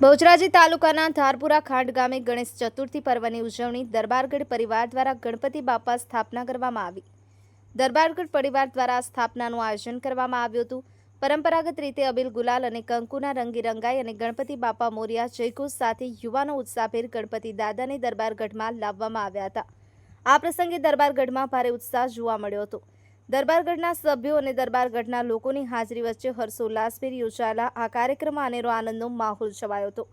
બહુચરાજી તાલુકાના ધારપુરા ખાંડ ગામે ગણેશ ચતુર્થી પર્વની ઉજવણી દરબારગઢ પરિવાર દ્વારા ગણપતિ બાપા સ્થાપના કરવામાં આવી. દરબારગઢ પરિવાર દ્વારા સ્થાપનાનું આયોજન કરવામાં આવ્યું હતું. પરંપરાગત રીતે અબીલ ગુલાલ અને કંકુના રંગી રંગાઈ અને ગણપતિ બાપા મોરિયા જયઘોષ સાથે યુવાનો ઉત્સાહભેર ગણપતિ દાદાને દરબારગઢમાં લાવવામાં આવ્યા હતા. આ પ્રસંગે દરબારગઢમાં ભારે ઉત્સાહ જોવા મળ્યો હતો. દરબારગઢના સભ્યો અને દરબારગઢના લોકોની હાજરી વચ્ચે હર્ષોલ્લાસભેર યોજાયેલા આ કાર્યક્રમમાં અનેરો આનંદનો માહોલ છવાયો હતો.